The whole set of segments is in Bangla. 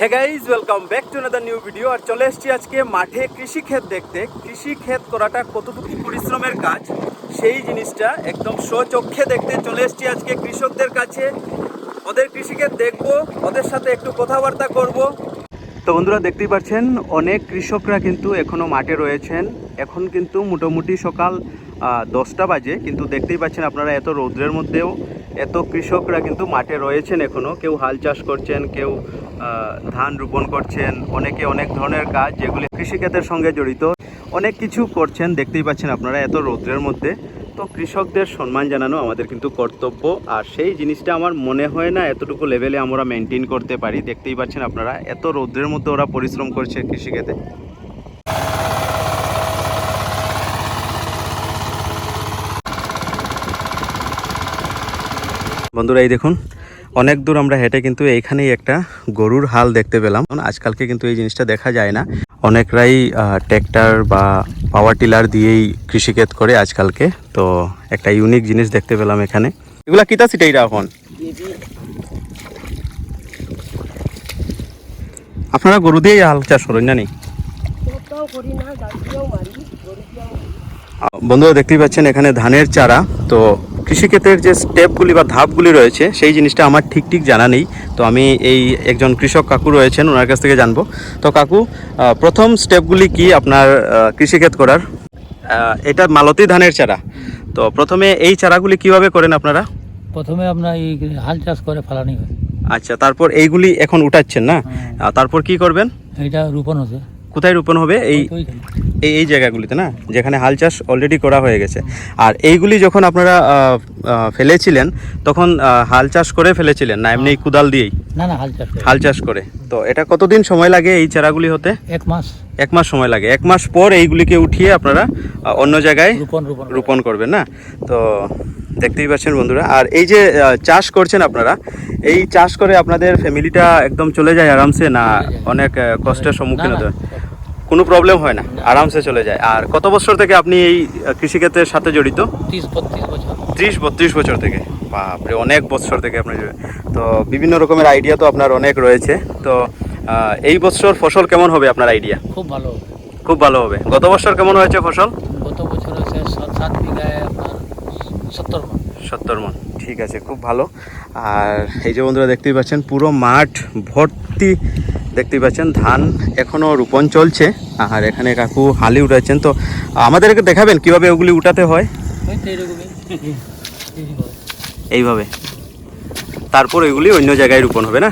Hey guys welcome back to another new video আর চলে এসেছি আজকে মাঠে কৃষি ক্ষেত দেখতে। কৃষি ক্ষেত করাটা কতটুকু পরিশ্রমের কাজ, সেই জিনিসটা একদম স্বচক্ষে দেখতে চলে এসেছি আজকে কৃষকদের কাছে। ওদের কৃষিক্ষেত দেখব, ওদের সাথে একটু কথাবার্তা করব। তো বন্ধুরা, দেখতেই পাচ্ছেন, অনেক কৃষকরা কিন্তু এখনও মাঠে রয়েছেন। এখন কিন্তু মোটামুটি সকাল দশটা বাজে, কিন্তু দেখতেই পাচ্ছেন আপনারা এত রৌদ্রের মধ্যেও, এত কৃষকরা কিন্তু মাঠে রয়েছেন এখনও। কেউ হাল চাষ করছেন, কেউ ধান রোপণ করছেন, অনেকে অনেক ধরনের কাজ যেগুলি কৃষিক্ষেতের সঙ্গে জড়িত। অনেক কিছু করছেন, দেখতেই পাচ্ছেন আপনারা এত রৌদ্রের মধ্যে। তো কৃষকদের সম্মান জানানো আমাদের কিন্তু কর্তব্য, আর সেই জিনিসটা আমার মনে হয় না এতটুকু লেভেলে আমরা মেনটেন করতে পারি। দেখতেই পাচ্ছেন আপনারা এত রৌদ্রের মধ্যে ওরা পরিশ্রম করছে কৃষিক্ষেতে বন্ধুরা, এই দেখুন অনেক দূর আমরা হেঁটে কিন্তু এইখানেই একটা গরুর হাল দেখতে পেলাম। আজকালকে কিন্তু এই জিনিসটা দেখা যায় না। অনেকরাই ট্র্যাক্টর বা পাওয়ার টিলার দিয়েই কৃষিক্ষেত করে আজকালকে। তো একটা ইউনিক জিনিস দেখতে পেলাম এখানে। এগুলা কিতা সিটাইরা এখন? আপনারা গরু দিয়েই হাল চাষ করেন জানি। বন্ধুরা, দেখতেই পাচ্ছেন এখানে ধানের চারা। তো কৃষিক্ষেত্রের যে স্টেপগুলি বা ধাপগুলি রয়েছে সেই জিনিসটা আমার ঠিক ঠিক জানা নেই। তো আমি এই একজন কৃষক কাকু রয়েছেন ওনার কাছ থেকে জানব। তো কাকু প্রথম স্টেপগুলি কি আপনার কৃষিক্ষেত করার? এটা মালতী ধানের চারা। তো প্রথমে এই চারাগুলি কীভাবে করেন আপনারা? প্রথমে আপনার এই হাল চাষ করে ফেলানি হয়। আচ্ছা তারপর এইগুলি এখন উঠাচ্ছেন না? হ্যাঁ। তারপর কি করবেন? এইটা রোপণ হচ্ছে। কোথায় রোপণ হবে? এই। এই এই জায়গাগুলিতে না? যেখানে হাল চাষ অলরেডি করা হয়ে গেছে। আর এইগুলি যখন আপনারা ফেলেছিলেন তখন হাল চাষ করে ফেলেছিলেন না? এমনি কুদাল দিয়েই? না না হাল চাষ করে। হাল চাষ করে। তো এটা কতদিন সময় লাগে এই চারাগুলি হতে? এক মাস। এক মাস সময় লাগে। এক মাস পর এইগুলিকে উঠিয়ে আপনারা অন্য জায়গায় রোপণ করবেন। না? তো দেখতেই পাচ্ছেন বন্ধুরা। আর এই যে চাষ করছেন আপনারা এই চাষ করে আপনাদের ফ্যামিলিটা একদম চলে যায় আরামসে না অনেক কষ্টের সম্মুখীন হতে হয়? কোনো প্রবলেম হয় না আরামসে চলে যায়। আর কত বছর থেকে আপনি এই কৃষিক্ষেত্রের সাথে জড়িত? ত্রিশ বত্রিশ বছর। ত্রিশ বত্রিশ বছর থেকে। বাপরে অনেক বছর থেকে জড়িত। তো বিভিন্ন রকমের আইডিয়া তো আপনার অনেক রয়েছে। তো এই বছর ফসল কেমন হবে আপনার আইডিয়া খুব ভালো খুব ভালো হবে। গত বছর কেমন হয়েছে ফসল? গত বছর হয়েছে সাত সাত বিঘায় আপনার সত্তর মণ। সত্তর মন। ঠিক আছে খুব ভালো। আর এই যে বন্ধুরা দেখতেই পাচ্ছেন পুরো মাঠ ভর্তি দেখতেই পাচ্ছেন ধান এখনও রোপণ চলছে। আর এখানে কাকু হালি উঠাচ্ছেন। তো আমাদেরকে দেখাবেন কীভাবে ওগুলি উঠাতে হয়? এইভাবে। তারপর এগুলি অন্য জায়গায় রোপণ হবে না?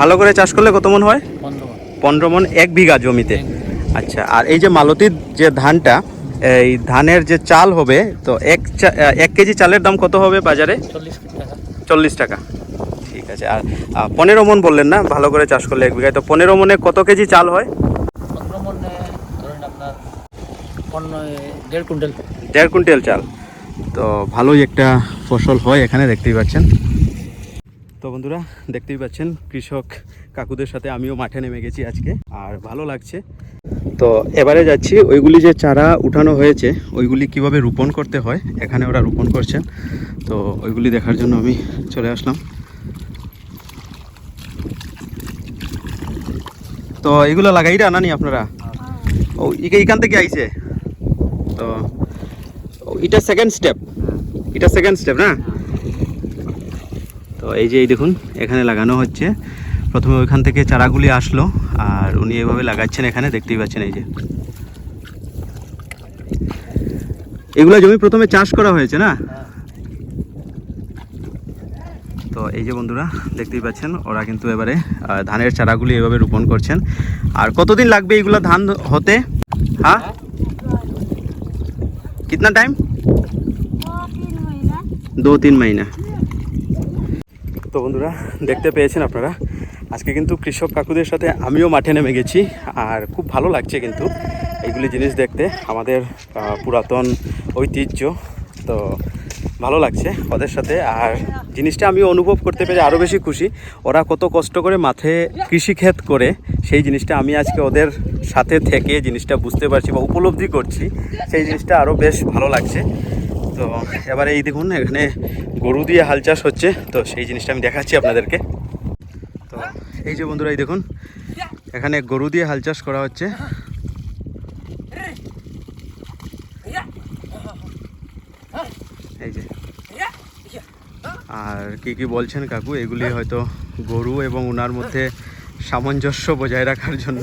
ভালো করে চাষ করলে কত মন হয়? পনেরো মন। এক বিঘা জমিতে। আচ্ছা আর এই যে মালতির যে ধানটা এই ধানের যে চাল হবে তো এক এক কেজি চালের দাম কত হবে বাজারে? চল্লিশ টাকা। চল্লিশ টাকা। ঠিক আছে। আর পনেরো মন বললেন না? ভালো করে চাষ করলে এক বিঘায়। তো পনেরো মনে কত কেজি চাল হয়? দেড় কুইন্টাল। দেড় কুইন্টাল চাল। তো ভালোই একটা ফসল হয় এখানে দেখতেই পাচ্ছেন। তো বন্ধুরা দেখতেই পাচ্ছেন কৃষক কাকুদের সাথে আমিও মাঠে নেমে গেছি আজকে আর ভালো লাগছে। তো এবারে যাচ্ছি ওইগুলি যে চারা উঠানো হয়েছে ওইগুলি কীভাবে রোপণ করতে হয় এখানে ওরা রোপণ করছেন। তো ওইগুলি দেখার জন্য আমি চলে আসলাম। তো এগুলো লাগাইরা আনানি আপনারা? ও এইখান থেকে আইছে? তো এটা সেকেন্ড স্টেপ এটা সেকেন্ড স্টেপ না? তো এই যে এই দেখুন, এখানে লাগানো হচ্ছে। প্রথমে ওইখান থেকে চারাগুলি আসলো, আর উনি এভাবে লাগাচ্ছেন এখানে, দেখতেই পাচ্ছেন এই যে। এগুলো জমি প্রথমে চাষ করা হয়েছে না? তো এই যে বন্ধুরা, দেখতেই পাচ্ছেন, ওরা কিন্তু এবারে ধানের চারাগুলি এভাবে রোপণ করছেন। আর কতদিন লাগবে এইগুলো ধান হতে? হ্যাঁ? কিতনা টাইম দু তিন মাইনা। তো বন্ধুরা, দেখতে পেয়েছেন আপনারা, আজকে কিন্তু কৃষক কাকুদের সাথে আমিও মাঠে নেমে গেছি, আর খুব ভালো লাগছে কিন্তু এইগুলি জিনিস দেখতে, আমাদের পুরাতন ঐতিহ্য। তো ভালো লাগছে ওদের সাথে। আর জিনিসটা আমি অনুভব করতে পেরে আরও বেশি খুশি। ওরা কত কষ্ট করে মাঠে কৃষিক্ষেত করে, সেই জিনিসটা আমি আজকে ওদের সাথে থেকে জিনিসটা বুঝতে পারছি বা উপলব্ধি করছি। সেই জিনিসটা আরও বেশ ভালো লাগছে। তো এবারে এই দেখুন, এখানে গরু দিয়ে হাল চাষ হচ্ছে। তো সেই জিনিসটা আমি দেখাচ্ছি আপনাদেরকে। তো এই যে বন্ধুরা, এই দেখুন, এখানে গরু দিয়ে হাল চাষ করা হচ্ছে। যে। আর কি কি বলছেন কাকু? এগুলি হয়তো গরু এবং ওনার মধ্যে সামঞ্জস্য বজায় রাখার জন্য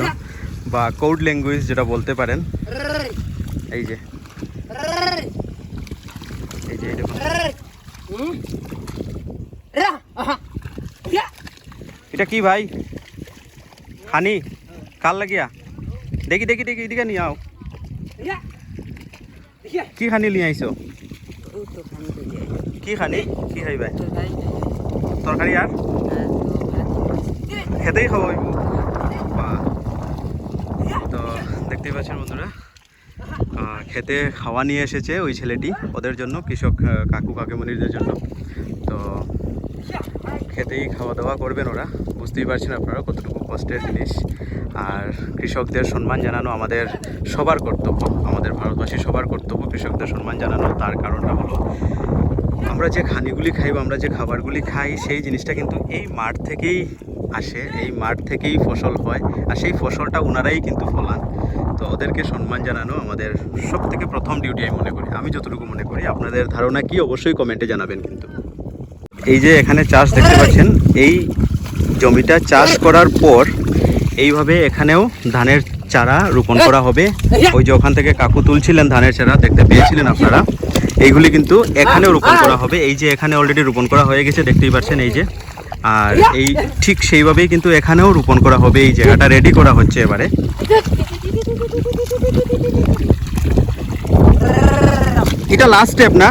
বা কোড ল্যাঙ্গুয়েজ যেটা বলতে পারেন। এই যে। এই যে, এটা কি ভাই? হানি কাল লাগিয়া? দেখি দেখি দেখি, এদিকে নিয়ে আও। কি হানি নিয়ে আইছো? কি খানি কি খাই। ভাই তরকারি আর? খেতেই খাব তো দেখতেই পাচ্ছেন বন্ধুরা খেতে খাওয়া নিয়ে এসেছে ওই ছেলেটি ওদের জন্য কৃষক কাকু কাকিমণিদের জন্য। তো খেতেই খাওয়া দাওয়া করবেন ওরা। বুঝতেই পারছেন আপনারা কতটুকু কষ্টের জিনিস। আর কৃষকদের সম্মান জানানো আমাদের সবার কর্তব্য, আমাদের ভারতবাসী সবার কর্তব্য কৃষকদের সম্মান জানানো তার কারণটা হলো আমরা যে খানিগুলি খাই বা আমরা যে খাবারগুলি খাই, সেই জিনিসটা কিন্তু এই মাঠ থেকেই আসে, এই মাঠ থেকেই ফসল হয়, আর সেই ফসলটা ওনারাই কিন্তু ফলান। তো ওদেরকে সম্মান জানানো আমাদের সব থেকে প্রথম ডিউটি আমি মনে করি। আমি যতটুকু মনে করি, আপনাদের ধারণা কি অবশ্যই কমেন্টে জানাবেন কিন্তু। এই যে এখানে চাষ দেখতে পাচ্ছেন, এই জমিটা চাষ করার পর এইভাবে এখানেও ধানের চারা রোপণ করা হবে। ওই যে ওখান থেকে কাকু তুলছিলেন ধানের চারা, দেখতে পেয়েছিলেন আপনারা। এইগুলি কিন্তু এখানেও রোপণ করা হবে। এই যে এখানে অলরেডি রোপণ করা হয়ে গেছে, দেখতেই পাচ্ছেন এই যে। আর এই ঠিক সেইভাবেই কিন্তু এখানেও রোপণ করা হবে। এই জায়গাটা রেডি করা হচ্ছে এবারে। এটা লাস্ট স্টেপ না?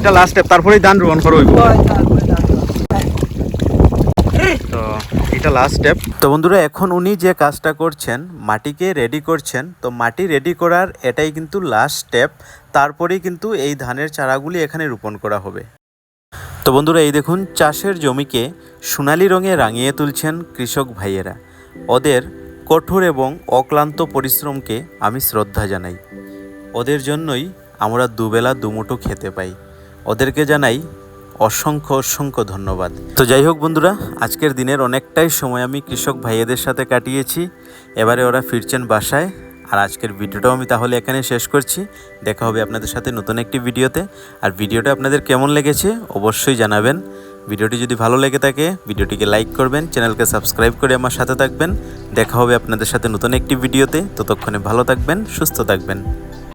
এটা লাস্ট স্টেপ তারপরেই ধান রোপণ করা হইব। তো এটা লাস্ট স্টেপ তো বন্ধুরা এখন উনি যে কাজটা করছেন মাটিকে রেডি করছেন তো মাটি রেডি করার এটাই কিন্তু লাস্ট স্টেপ তারপরেই কিন্তু এই ধানের চারাগুলি এখানে রোপণ করা হবে। তো বন্ধুরা এই দেখুন চাষের জমিকে সোনালি রঙে রাঙিয়ে তুলছেন কৃষক ভাইয়েরা। ওদের কঠোর এবং অক্লান্ত পরিশ্রমকে আমি শ্রদ্ধা জানাই। ওদের জন্যই আমরা দুবেলা দুমুঠো খেতে পাই। ওদেরকে জানাই অসংখ্য অসংখ্য ধন্যবাদ। তো যাই হোক বন্ধুরা, আজকের দিনের অনেকটাই সময় আমি কৃষক ভাইয়েদের সাথে কাটিয়েছি। এবারে ওরা ফিরছেন বাসায়। আর আজকের ভিডিওটাও আমি তাহলে এখানে শেষ করছি। দেখা হবে আপনাদের সাথে নতুন একটি ভিডিওতে। আর ভিডিওটা আপনাদের কেমন লেগেছে অবশ্যই জানাবেন। ভিডিওটি যদি ভালো লেগে থাকে, ভিডিওটিকে লাইক করবেন, চ্যানেলকে সাবস্ক্রাইব করে আমার সাথে থাকবেন। দেখা হবে আপনাদের সাথে নতুন একটি ভিডিওতে। ততক্ষণে ভালো থাকবেন, সুস্থ থাকবেন।